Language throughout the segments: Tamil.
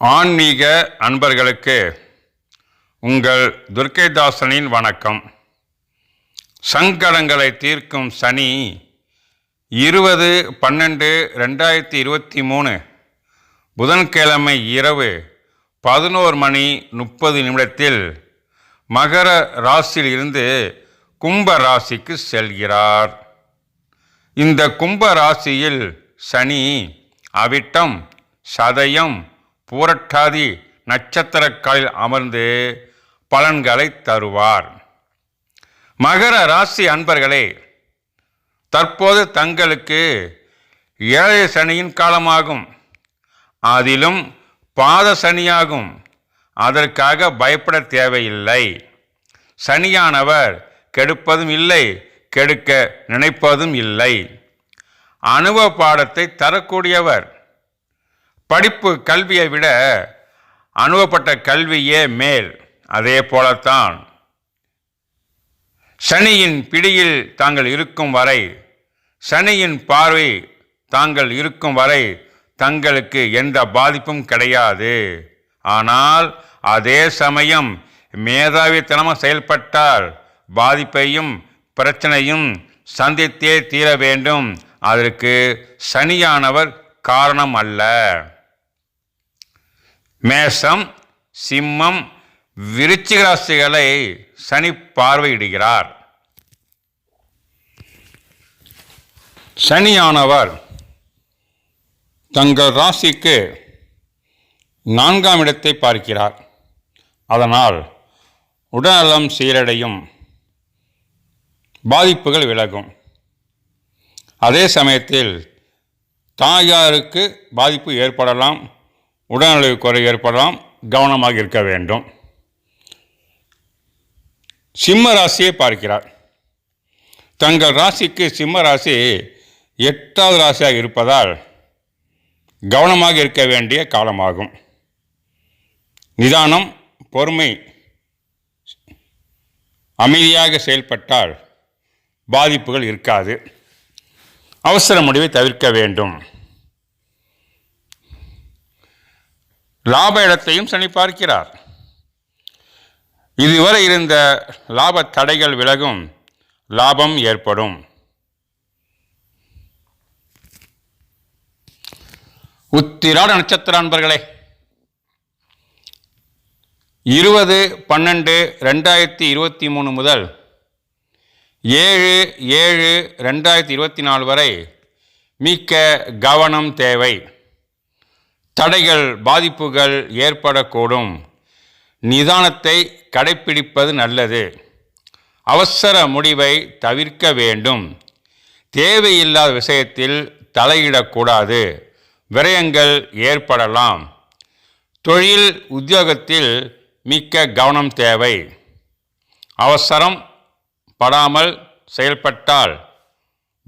ஆன்மீக அன்பர்களுக்கு உங்கள் துர்க்கைதாசனின் வணக்கம். சங்கடங்களை தீர்க்கும் சனி இருபது பன்னெண்டு ரெண்டாயிரத்தி இருபத்தி மூணு புதன்கிழமை இரவு பதினோரு மணி முப்பது நிமிடத்தில் மகர ராசியில் இருந்து கும்ப ராசிக்கு செல்கிறார். இந்த கும்ப ராசியில் சனி அவிட்டம் சதயம் பூரட்டாதி நட்சத்திரக்காலில் அமர்ந்து பலன்களை தருவார். மகர ராசி அன்பர்களே தற்போது தங்களுக்கு ஏழை சனியின் காலமாகும். அதிலும் பாத சனியாகும். அதற்காக பயப்பட தேவையில்லை. சனியானவர் கெடுப்பதும் இல்லை கெடுக்க நினைப்பதும் இல்லை. அனுபவ பாடத்தை தரக்கூடியவர். படிப்பு கல்வியை விட அனுபவப்பட்ட கல்வியே மேல். அதே போலத்தான் சனியின் பிடியில் தாங்கள் இருக்கும் வரை சனியின் பார்வை தாங்கள் இருக்கும் வரை தங்களுக்கு எந்த பாதிப்பும் கிடையாது. ஆனால் அதே சமயம் மேதாவித்தனமாக செயல்பட்டால் பாதிப்பையும் பிரச்சனையும் சந்தித்தே தீர வேண்டும். அதற்கு சனியானவர் காரணம் அல்ல. மேஷம் சிம்மம் விருச்சிக ராசிகளை சனி பார்வையிடுகிறார். சனியானவர் தங்கள் ராசிக்கு நான்காம் இடத்தை பார்க்கிறார். அதனால் உடல்நலம் சீரடையும் பாதிப்புகள் விலகும். அதே சமயத்தில் தாயாருக்கு பாதிப்பு ஏற்படலாம். உடல்நல குறை ஏற்படலாம் கவனமாக இருக்க வேண்டும். சிம்ம ராசியை பார்க்கிறார். தங்கள் ராசிக்கு சிம்ம ராசி எட்டாவது ராசியாக இருப்பதால் கவனமாக இருக்க வேண்டிய காலமாகும். நிதானம் பொறுமை அமைதியாக செயல்பட்டால் பாதிப்புகள் இருக்காது. அவசர முடிவை தவிர்க்க வேண்டும். லாப இடத்தையும் சனி பார்க்கிறார். இதுவரை இருந்த லாப தடைகள் விலகும் லாபம் ஏற்படும். உத்திராட நட்சத்திர அன்பர்களே இருபது பன்னெண்டு ரெண்டாயிரத்தி இருபத்தி மூணு முதல் ஏழு ஏழு ரெண்டாயிரத்தி இருபத்தி நாலு வரை மிக்க கவனம் தேவை. தடைகள் பாதிப்புகள் ஏற்படக்கூடும். நிதானத்தை கடைப்பிடிப்பது நல்லது. அவசர முடிவை தவிர்க்க வேண்டும். தேவையில்லாத விஷயத்தில் தலையிடக்கூடாது. விரயங்கள் ஏற்படலாம். தொழில் உத்தியோகத்தில் மிக்க கவனம் தேவை. அவசரம் படாமல் செயல்பட்டால்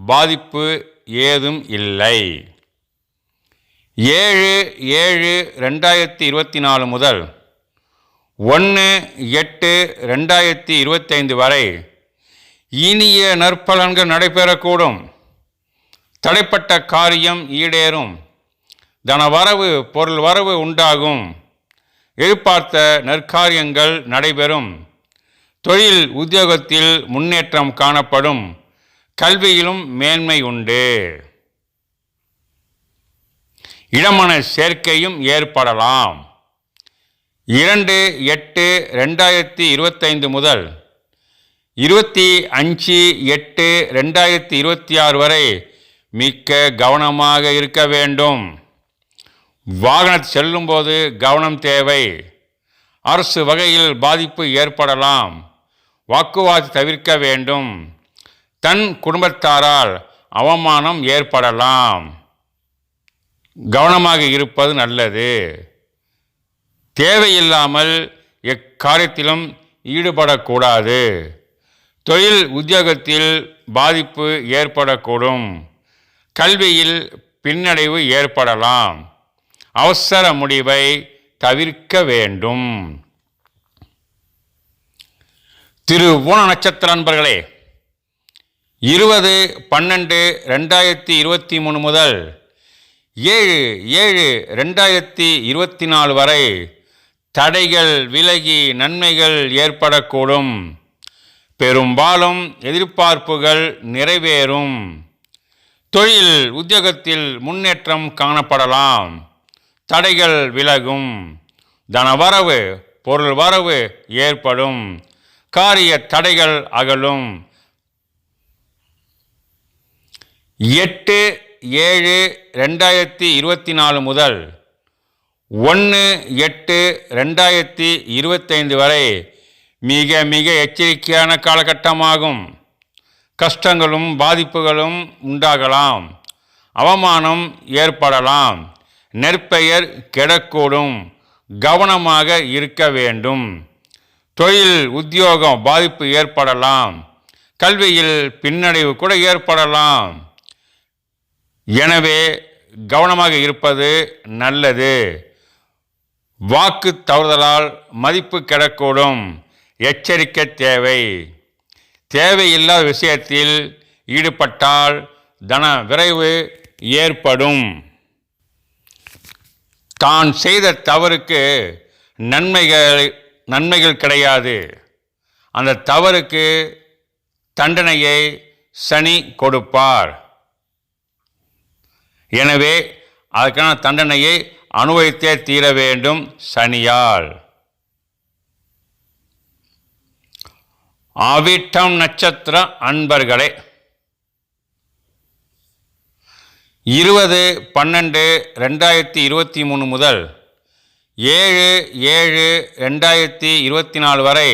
பாதிப்பு ஏதும் இல்லை. ஏழு ஏழு ரெண்டாயிரத்தி இருபத்தி நாலு முதல் ஒன்று எட்டு ரெண்டாயிரத்தி இருபத்தைந்து வரை இனிய நற்பலன்கள் நடைபெறக்கூடும். தடைப்பட்ட காரியம் ஈடேறும். தனவரவு பொருள் வரவு உண்டாகும். எதிர்பார்த்த நற்காரியங்கள் நடைபெறும். தொழில் உத்தியோகத்தில் முன்னேற்றம் காணப்படும். கல்வியிலும் மேன்மை உண்டு. இடமன சேர்க்கையும் ஏற்படலாம். இரண்டு எட்டு ரெண்டாயிரத்தி இருபத்தைந்து முதல் இருபத்தி அஞ்சு எட்டு ரெண்டாயிரத்தி இருபத்தி ஆறு வரை மிக்க கவனமாக இருக்க வேண்டும். வாகனத்தில் செல்லும்போது கவனம் தேவை. அரசு வகையில் பாதிப்பு ஏற்படலாம். வாக்குவாதம் தவிர்க்க வேண்டும். தன் குடும்பத்தாரால் அவமானம் ஏற்படலாம். கவனமாக இருப்பது நல்லது. தேவையில்லாமல் எக்காரியத்திலும் ஈடுபடக்கூடாது. தொழில் உத்தியோகத்தில் பாதிப்பு ஏற்படக்கூடும். கல்வியில் பின்னடைவு ஏற்படலாம். அவசர முடிவை தவிர்க்க வேண்டும். திரு ஊன நட்சத்திர நண்பர்களே இருபது பன்னெண்டு ரெண்டாயிரத்தி இருபத்தி மூணு முதல் ஏழு ஏழு ரெண்டாயிரத்தி இருபத்தி நாலு வரை தடைகள் விலகி நன்மைகள் ஏற்படக்கூடும். பெரும்பாலும் எதிர்பார்ப்புகள் நிறைவேறும். தொழில் உத்தியோகத்தில் முன்னேற்றம் காணப்படலாம். தடைகள் விலகும். தனவரவு பொருள் வரவு ஏற்படும். காரிய தடைகள் அகலும். எட்டு ஏழு ரெண்டாயிரத்தி இருபத்தி நாலு முதல் ஒன்று எட்டு ரெண்டாயிரத்தி இருபத்தைந்து வரை மிக மிக எச்சரிக்கையான காலகட்டமாகும். கஷ்டங்களும் பாதிப்புகளும் உண்டாகலாம். அவமானம் ஏற்படலாம். நெற்பெயர் கெடக்கூடும். கவனமாக இருக்க வேண்டும். தொழில் உத்தியோகம் பாதிப்பு ஏற்படலாம். கல்வியில் பின்னடைவு கூட ஏற்படலாம். எனவே கவனமாக இருப்பது நல்லது. வாக்கு தவறுதலால் மதிப்பு கெடக்கூடும் எச்சரிக்கை தேவை. தேவையில்லாத விஷயத்தில் ஈடுபட்டால் தன விரைவு ஏற்படும். தான் செய்த தவறுக்கு நன்மைகள் நன்மைகள் கிடையாது. அந்த தவறுக்கு தண்டனையை சனி கொடுப்பார். எனவே அதற்கான தண்டனையை அனுபவித்தே தீர வேண்டும் சனியால். ஆவிட்டம் நட்சத்திர அன்பர்களே இருபது பன்னெண்டு ரெண்டாயிரத்தி இருபத்தி மூணு முதல் ஏழு ஏழு ரெண்டாயிரத்தி இருபத்தி நாலு வரை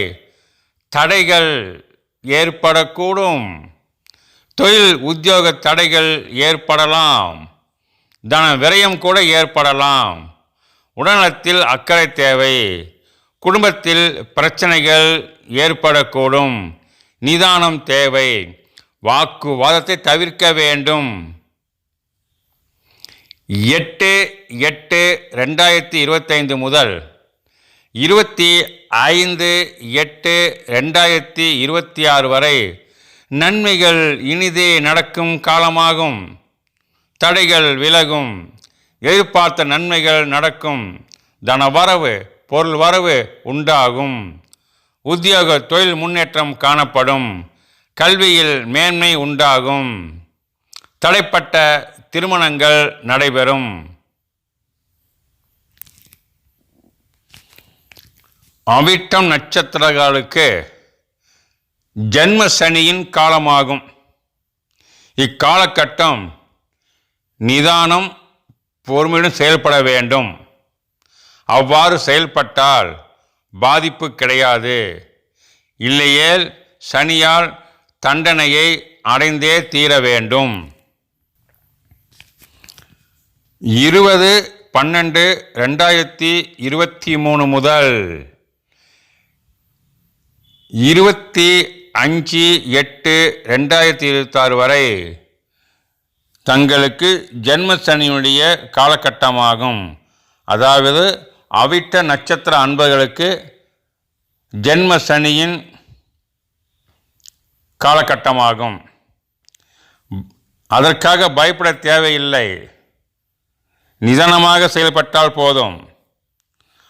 தடைகள் ஏற்படக்கூடும். தொழில் உத்தியோக தடைகள் ஏற்படலாம். தன விரயம் கூட ஏற்படலாம். உடல்நலத்தில் அக்கறை தேவை. குடும்பத்தில் பிரச்சனைகள் ஏற்படக்கூடும். நிதானம் தேவை. வாக்குவாதத்தை தவிர்க்க வேண்டும். எட்டு எட்டு ரெண்டாயிரத்தி இருபத்தைந்து முதல் இருபத்தி ஐந்து எட்டு ரெண்டாயிரத்தி இருபத்தி ஆறு வரை நன்மைகள் இனிதே நடக்கும் காலமாகும். தடைகள் விலகும் எதிர்பார்த்த நன்மைகள் நடக்கும் தனவரவு பொருள் வரவு உண்டாகும். உத்தியோக தொழில் முன்னேற்றம் காணப்படும் கல்வியில் மேன்மை உண்டாகும். தடைப்பட்ட திருமணங்கள் நடைபெறும். அவிட்டம் நட்சத்திரங்களுக்கு ஜென்ம சனியின் காலமாகும். இக்காலகட்டம் நிதானம் பொறுமையுடன் செயல்பட வேண்டும். அவ்வாறு செயல்பட்டால் பாதிப்பு கிடையாது. இல்லையேல் சனியால் தண்டனையை அடைந்தே தீர வேண்டும். இருபது பன்னெண்டு ரெண்டாயிரத்தி இருபத்தி மூணு முதல் இருபத்தி அஞ்சு எட்டு ரெண்டாயிரத்தி இருபத்தாறு வரை தங்களுக்கு ஜென்ம சனியுடைய காலகட்டமாகும். அதாவது அவிட்ட நட்சத்திர அன்பர்களுக்கு ஜென்ம சனியின் காலகட்டமாகும். அதற்காக பயப்பட தேவையில்லை. நிதானமாக செயல்பட்டால் போதும்.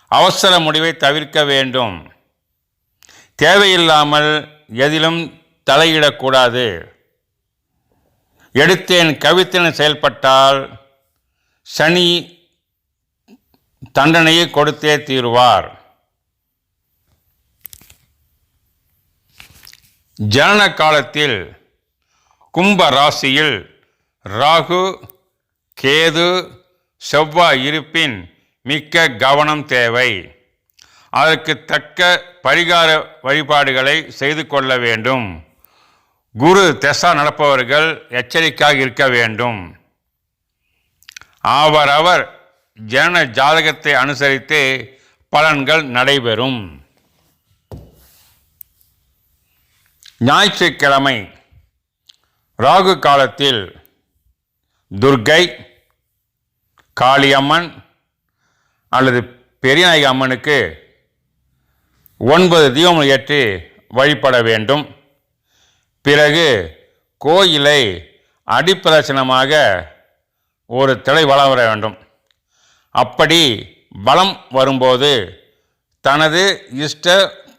அவசர முடிவை தவிர்க்க வேண்டும். தேவையில்லாமல் எதிலும் தலையிடக்கூடாது. எடுத்தேன் கவித்தேன் செயல்பட்டால் சனி தண்டனையை கொடுத்தே தீருவார். ஜனன காலத்தில் கும்ப ராசியில் ராகு கேது செவ்வாய் இருப்பின் மிக்க கவனம் தேவை. அதற்கு தக்க பரிகார வழிபாடுகளை செய்து கொள்ள வேண்டும். குரு தெசா நடப்பவர்கள் எச்சரிக்கையாக இருக்க வேண்டும். அவரவர் ஜன ஜாதகத்தை அனுசரித்து பலன்கள் நடைபெறும். ஞாயிற்றுக்கிழமை ராகு காலத்தில் துர்க்கை காளியம்மன் அல்லது பெரியநாயகி அம்மனுக்கு ஒன்பது தீபம் ஏற்றி வழிபட வேண்டும். பிறகு கோயிலை அடிப்பிரதட்சணமாக ஒரு திரை வளம் வர வேண்டும். அப்படி பலம் வரும்போது தனது இஷ்ட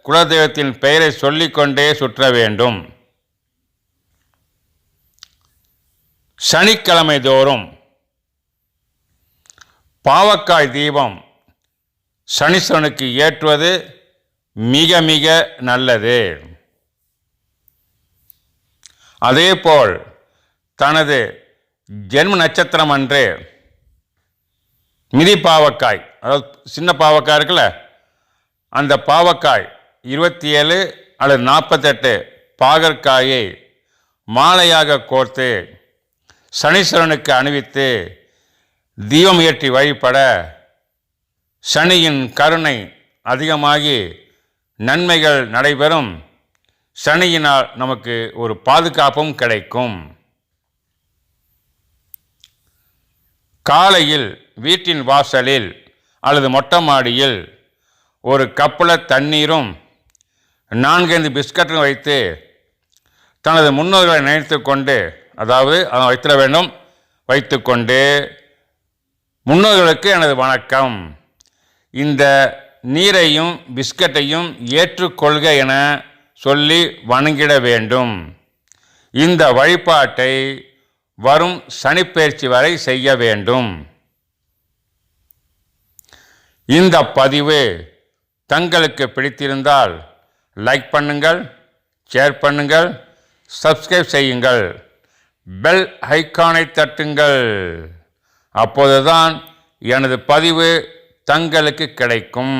குலதெய்வத்தின் பெயரை சொல்லிக்கொண்டே சுற்ற வேண்டும். சனிக்கிழமை தோறும் பாவக்காய் தீபம் சனீஸ்வரனுக்கு ஏற்றுவது மிக மிக நல்லது. அதேபோல் தனது ஜென்ம நட்சத்திரம் அன்று மிதி பாவக்காய் அதாவது சின்ன பாவக்காய் இருக்குல்ல அந்த பாவக்காய் இருபத்தி ஏழு அல்லது நாற்பத்தெட்டு பாகற்காயை மாலையாக கோர்த்து சனீஸ்வரனுக்கு அணிவித்து தீபம் ஏற்றி வழிபட சனியின் கருணை அதிகமாகி நன்மைகள் நடைபெறும். சனியினால் நமக்கு ஒரு பாதுகாப்பும் கிடைக்கும். காலையில் வீட்டின் வாசலில் அல்லது மொட்டை மாடியில் ஒரு கப்பில் தண்ணீரும் நான்கைந்து பிஸ்கட்டும் வைத்து தனது முன்னோர்களை நினைத்து கொண்டு அதாவது அதை வைத்திட வேண்டும் வைத்துக்கொண்டு முன்னோர்களுக்கு எனது வணக்கம். இந்த நீரையும் பிஸ்கட்டையும் ஏற்றுக்கொள்க என சொல்லி வணங்கிட வேண்டும். இந்த வழிபாட்டை வரும் சனிப்பெயர்ச்சி வரை செய்ய வேண்டும். இந்த பதிவு தங்களுக்கு பிடித்திருந்தால் லைக் பண்ணுங்கள் ஷேர் பண்ணுங்கள் சப்ஸ்கிரைப் செய்யுங்கள். பெல் ஐக்கானை தட்டுங்கள். அப்போதுதான் எனது பதிவு தங்களுக்கு கிடைக்கும்.